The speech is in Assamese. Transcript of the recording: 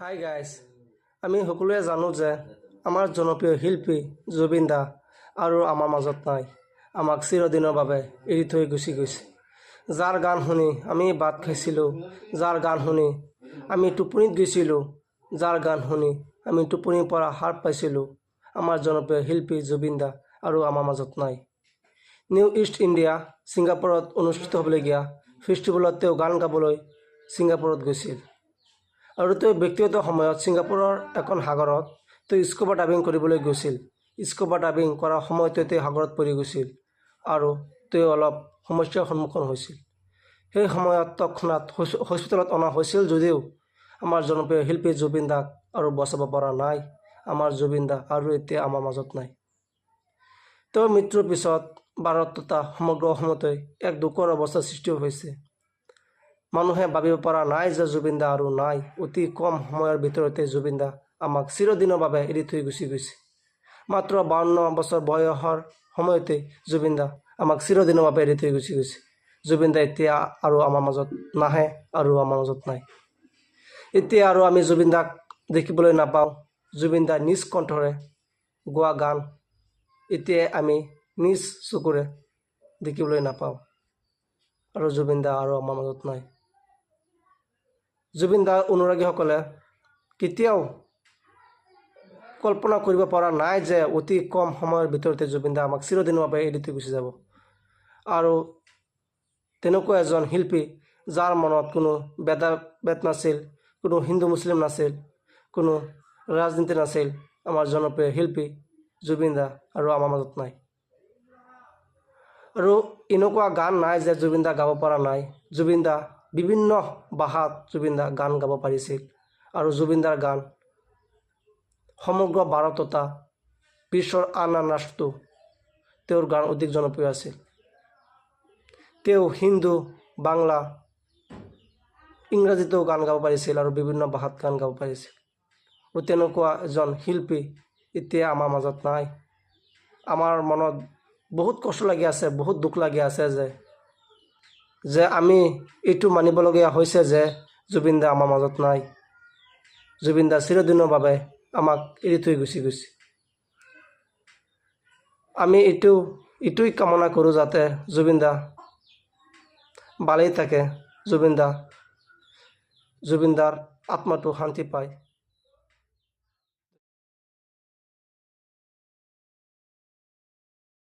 হাই গাইজ আমি সকলোৱে জানো যে আমাৰ জনপ্ৰিয় শিল্পী জুবিন দা আৰু আমাৰ মাজত নাই। আমাক চিৰদিনৰ বাবে এৰি থৈ গুচি গৈছে। যাৰ গান শুনি আমি বাট খাইছিলোঁ, যাৰ গান শুনি আমি টোপনিত গৈছিলোঁ, যাৰ গান শুনি আমি টোপনিৰ পৰা সাৰ পাইছিলোঁ, আমাৰ জনপ্ৰিয় শিল্পী জুবিন দা আৰু আমাৰ মাজত নাই। নিউ ইষ্ট ইণ্ডিয়া, ছিংগাপুৰত অনুষ্ঠিত হ'বলগীয়া ফেষ্টিভেলত তেওঁ গান গাবলৈ ছিংগাপুৰত গৈছিল। আৰু তেওঁ ব্যক্তিগত সময়ত ছিংগাপুৰৰ এখন সাগৰত তেওঁ স্কুবা ডাইভিং কৰিবলৈ গৈছিল। স্কুবা ডাইভিং কৰাৰ সময়তে তেওঁ সাগৰত পৰি গৈছিল আৰু তেওঁ অলপ সমস্যাৰ সন্মুখীন হৈছিল। সেই সময়ত তৎক্ষণাত হস্পিটেলত অনা হৈছিল যদিও আমাৰ জনপ্ৰিয় শিল্পী জুবিন দাক আৰু বচাব পৰা নাই। আমাৰ জুবিন দা আৰু এতিয়া আমাৰ মাজত নাই। তেওঁৰ মৃত্যুৰ পিছত ভাৰত তথা সমগ্ৰ অসমতে এক দুখৰ অৱস্থাৰ সৃষ্টি হৈছে। মানুহে ভাবিব পৰা নাই যে জুবিন দা আৰু নাই। অতি কম সময়ৰ ভিতৰতে জুবিন দা আমাক চিৰদিনৰ বাবে এৰি থৈ গুচি গৈছে। মাত্ৰ বাৱন্ন বছৰ বয়সৰ সময়তে জুবিন দা আমাক চিৰদিনৰ বাবে এৰি থৈ গুচি গৈছে। জুবিন দা এতিয়া আৰু আমাৰ মাজত নাহে আৰু আমাৰ মাজত নাই। এতিয়া আৰু আমি জুবিন দাক দেখিবলৈ নাপাওঁ। জুবিন দা নিজ কণ্ঠৰে গোৱা গান এতিয়াই আমি নিজ চকুৰে দেখিবলৈ নাপাওঁ। আৰু জুবিন দা আৰু আমাৰ মাজত নাই। জুবিন দাৰ অনুৰাগীসকলে কেতিয়াও কল্পনা কৰিব পৰা নাই যে অতি কম সময়ৰ ভিতৰতে জুবিন দা আমাক চিৰদিনৰ বাবে এৰি থৈ গুচি যাব। আৰু তেনেকুৱা এজন শিল্পী যাৰ মনত কোনো ভেদা ভেদ নাছিল কোনো হিন্দু মুছলিম নাছিল কোনো ৰাজনীতি নাছিল আমাৰ জনপ্ৰিয় শিল্পী জুবিন দা আৰু আমাৰ মাজত নাই। আৰু এনেকুৱা গান নাই যে জুবিন দা গাব পৰা নাই। জুবিন দা বিভিন্ন ভাষাত জুবিন দা গান গাব পাৰিছিল আৰু জুবিন দাৰ গান সমগ্ৰ ভাৰততা বিশ্বৰ আন আন ৰাষ্ট্ৰতো তেওঁৰ গান অধিক জনপ্ৰিয় আছিল। তেওঁ হিন্দু, বাংলা, ইংৰাজীতেও গান গাব পাৰিছিল আৰু বিভিন্ন ভাষাত গান গাব পাৰিছিল। আৰু তেনেকুৱা এজন শিল্পী এতিয়া আমাৰ মাজত নাই। আমাৰ মনত বহুত কষ্ট লাগি আছে, বহুত দুখ লাগি আছে যে যে আমি এইটো মানিবলগীয়া হৈছে যে জুবিন দা আমাৰ মাজত নাই। জুবিন দা চিৰদিনৰ বাবে আমাক এৰি থৈ গুচি গৈছে। আমি এইটো এইটোৱেই কামনা কৰোঁ যাতে জুবিন দা ভালেই থাকে জুবিন দা জুবিন দাৰ আত্মাটো শান্তি পায়।